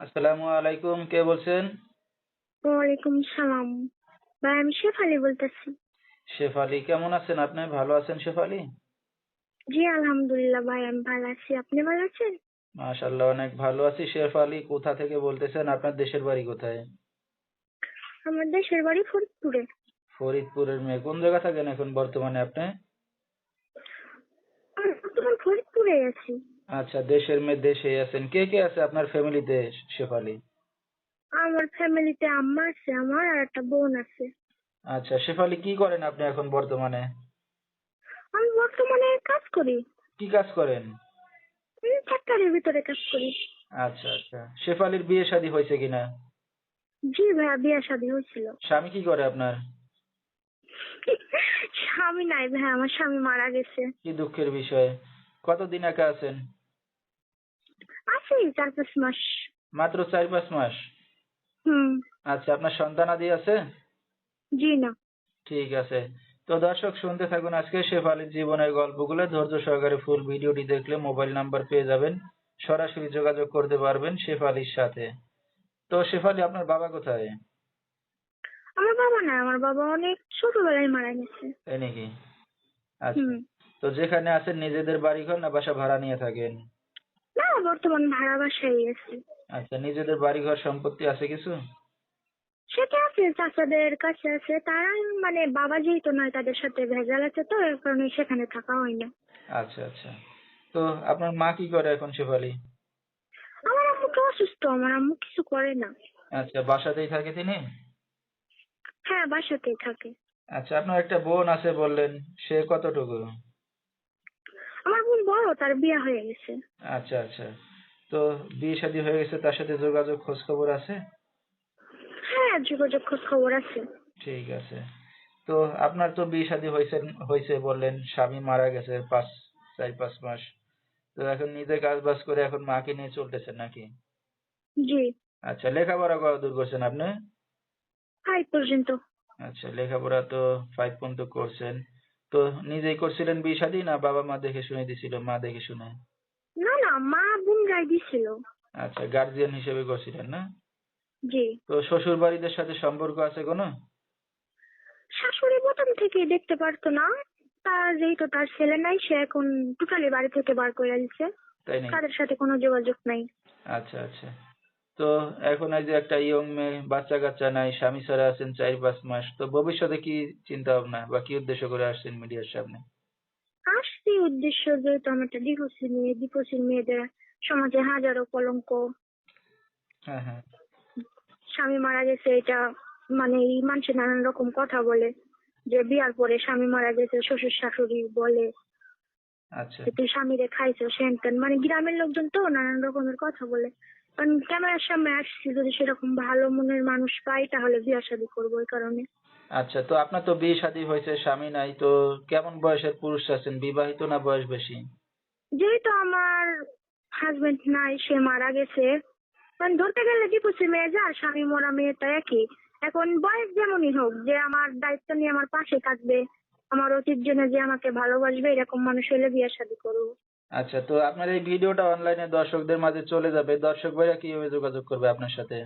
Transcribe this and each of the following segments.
আসসালামু আলাইকুম কে বলছেন? ওয়ালাইকুম সালাম। ভাই আমি শেফালি বলতেছি। শেফালি কেমন আছেন আপনি? ভালো আছেন শেফালি জি আলহামদুলিল্লাহ ভাই আমি ভালো আছি। আপনি ভালো আছেন? মাশাল্লাহ অনেক ভালো আছি শেফালি কোথা থেকে বলতেছেন? আপনার দেশের বাড়ি কোথায়? আমার দেশের বাড়ি ফরিদপুরে। ফরিদপুরের মেয়ে। কোন জায়গা থাকেন এখন বর্তমানে আপনি? আমি বর্তমান ফরিদপুরে আছি। আচ্ছা দেশের মেয়ে দেশে আছেন। কে কে আছে আপনার ফ্যামিলিতে শেফালি? আমার ফ্যামিলিতে আম্মা আছে আমার আর একটা বোন আছে। আচ্ছা শেফালি কি করেন আপনি এখন বর্তমানে? আমি বর্তমানে কাজ করি। কি কাজ করেন? ফ্যাক্টরির ভিতরে কাজ করি। আচ্ছা আচ্ছা। শেফালির বিয়ে শাদী হয়েছে কিনা? জি ভাইয়া বিয়ে শাদী হয়েছিল। স্বামী কি করে আপনার? স্বামী নাই ভাই আমার স্বামী মারা গেছে। কি দুঃখের বিষয়। কতদিন একা আছেন? আছি চার পাঁচ মাস। মাত্র চার পাঁচ মাস? হুম। আচ্ছা আপনার সন্তানাদি আছে? জি না। ঠিক আছে। তো দর্শক শুনতে থাকুন আজকে শেফালির জীবনের গল্পগুলো। ধৈর্য সহকারে ফুল ভিডিওটি দেখলে মোবাইল নাম্বার পেয়ে যাবেন। সরাসরি যোগাযোগ করতে পারবেন শেফালির সাথে। তো শেফালি আপনার বাবা কোথায়? আমার বাবা না আমার বাবা অনেক ছোটবেলায় মারা গেছে। তাই নাকি? আচ্ছা। তো যেখানে আছেন নিজেদের বাড়ি ঘর না বাসা ভাড়া নিয়ে থাকেন? না বর্তমান ভাড়া বাসায় আছি। আচ্ছা নিজেদের বাড়ি ঘর সম্পত্তি আছে কিছু? সেটা আছে চাচাদের কাছে আছে। তারা মানে বাবা যেহেতু নয় তাদের সাথে ভেজাল আছে তো এর কারণে সেখানে থাকা হয় না। আচ্ছা আচ্ছা। তো আপনার মা কি করে এখন শেফালি? আমার আম্মু তো অসুস্থ আমার আম্মু কিছু করে না। আচ্ছা বাসাতেই থাকে তিনি? হ্যাঁ বাসাতেই থাকে। আচ্ছা আপনার একটা বোন আছে বললেন সে কতটুকু? আমার বোন বড় তার বিয়ে হয়ে গেছে। আচ্ছা আচ্ছা। তো বিয়ে শাদী হয়ে গেছে তার সাথে যোগাযোগ খোঁজ খবর আছে? হ্যাঁ যোগাযোগ খোঁজ খবর আছে। ঠিক আছে। তো আপনার তো বিয়ে শাদী হয়েছে হয়েছে বললেন স্বামী মারা গেছে পাঁচ চার পাঁচ মাস। তো এখন নিজে কাজ বাজ করে এখন মাকে নিয়ে চলতেছেন নাকি? জি। আচ্ছা লেখাপড়া কত দূর করছেন আপনি? ফাইভ পর্যন্ত। আচ্ছা লেখাপড়া তো ফাইভ পর্যন্ত করছেন। তো নিজেই করছিলেন বিয়ে শাদী না বাবা মা দেখে শুনে দিছিল? মা দেখে শুনে? না না মা বোন রায় দিছিল। আচ্ছা গার্জিয়ান হিসেবে করছিলেন না? জি। তো শ্বশুর বাড়িদের সাথে সম্পর্ক আছে কোনো? শাশুড়ি প্রথম থেকে দেখতে পারতো না। তার যেহেতু তার ছেলে নাই সে এখন টোটালি বাড়ি থেকে বার করে দিচ্ছে তাই তাদের সাথে কোনো যোগাযোগ নাই। আচ্ছা আচ্ছা। তো এখন এই যে একটা ইয়ং মেয়ে বাচ্চা কাচ্চা নাই স্বামী ছাড়া আছেন চার পাঁচ মাস তো ভবিষ্যতে কি চিন্তা ভাবনা বা কি উদ্দেশ্য করে আসছেন মিডিয়ার সামনে? আসছি উদ্দেশ্য যেহেতু আমি একটা ডিভোর্সি মেয়ে ডিভোর্সি মেয়েদের সমাজে হাজারো কলঙ্ক। হ্যাঁ হ্যাঁ। স্বামী মারা গেছে এটা মানে এই মানুষের নানান রকম কথা বলে যে বিয়ার পরে স্বামী মারা গেছে শ্বশুর শাশুড়ি বলে। আচ্ছা। তুই স্বামীরে খাইছো সেন তেন মানে গ্রামের লোকজন তো নানান রকমের কথা বলে। ক্যামেরার সামনে আসছি? যদি সেরকম ভালো মনের মানুষ পাই তাহলে বিয়া শাদী করব এই কারণে। আচ্ছা তো আপনার তো বিয়ে শাদী হয়েছে স্বামী নাই তো কেমন বয়সের পুরুষ আছেন? বিবাহিত না বয়স বেশি? যেহেতু আমার হাজবেন্ড নাই সে মারা গেছে। কারণ ধরতে গেলে ডিপোসি মেয়ে যা স্বামী মরা মেয়েটা একই। এখন বয়স যেমনই হোক যে আমার দায়িত্ব নিয়ে আমার পাশে থাকবে আমার অতীত জন্য যে আমাকে ভালোবাসবে এরকম মানুষ হলে বিয়ে শাদী করব। আচ্ছা তো আপনার এই ভিডিওটা অনলাইনে দর্শকদের মাঝে চলে যাবে। দর্শক ভাইরা কীভাবে যোগাযোগ করবে আপনার সাথে?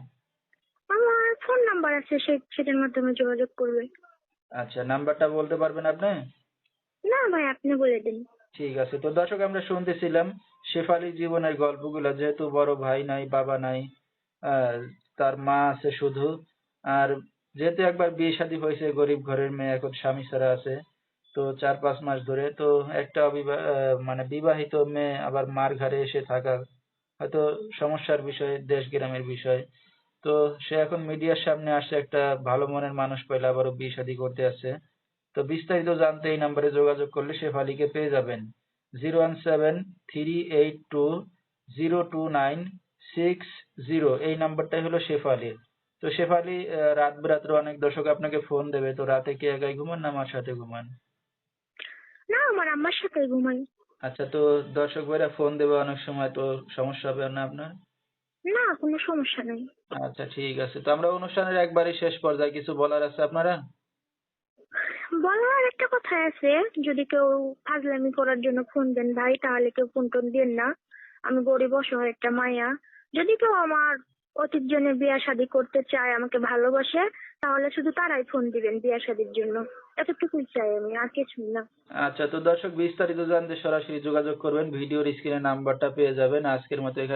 আমার ফোন নাম্বার আছে সে সেটার মাধ্যমে যোগাযোগ করবে। আচ্ছা নাম্বারটা বলতে পারবেন আপনি? না ভাই আপনি বলে দিন। ঠিক আছে তো দর্শক আমরা শুনতেছিলাম শেফালি জীবনের গল্পগুলো। যেহেতু বড় ভাই নাই বাবা নাই আহ, তার মা আছে শুধু। আর যেহেতু একবার বিয়ে শাদী হয়েছে গরিব ঘরের মেয়ে এখন স্বামী ছাড়া আছে। তো চার পাঁচ মাস ধরে তো একটা অবিবাহ আহ, মানে বিবাহিত মেয়ে আবার মার ঘরে এসে থাকা হয়তো সমস্যার বিষয় দেশ গ্রামের বিষয়। তো সে এখন মিডিয়ার সামনে আসছে একটা ভালো মনের মানুষ পাইলে আবারও বিয়ে শাদী করতে আসছে তো বিস্তারিত জানতে এই নাম্বারে যোগাযোগ করলে শেফালিকে পেয়ে যাবেন। Zero one seven three eight two zero two nine six zero. এই নাম্বারটাই হলো শেফালির তো শেফালি রাত বিরাত্রে অনেক দর্শক আপনাকে ফোন দেবে। তো রাতে কি একাই ঘুমান না আমার সাথে ঘুমান? না আমার আম্মার সাথে ঘুমাই। আচ্ছা তো দর্শক ভাইরা ফোন দেবে অনেক সময় তো সমস্যা হবে না আপনার? না কোনো সমস্যা নেই। আচ্ছা ঠিক আছে। তো আমরা অনুষ্ঠানের একবারই শেষ পর্যায়ে কিছু বলার আছে আপনারা? বলার একটা কথা আছে যদি কেউ ফাজলামি করার জন্য ফোন দেন ভাই তাহলে কেউ ফোন টোন দেন না। আমি গরিব অসহায় একটা মায়া। যদি কেউ আমার অতীত জনের বিয়া শাদী করতে চায়, আমাকে ভালোবাসে, তাহলে শুধু তারাই ফোন দিবেন বিয়া শাদীর জন্য। এতটুকুই চাই আমি, আর কিছু না। আচ্ছা তো দর্শক, বিস্তারিত জানতে সরাসরি যোগাযোগ করবেন। ভিডিওর স্ক্রিনে নাম্বারটা পেয়ে যাবেন। আজকের মতো এখানে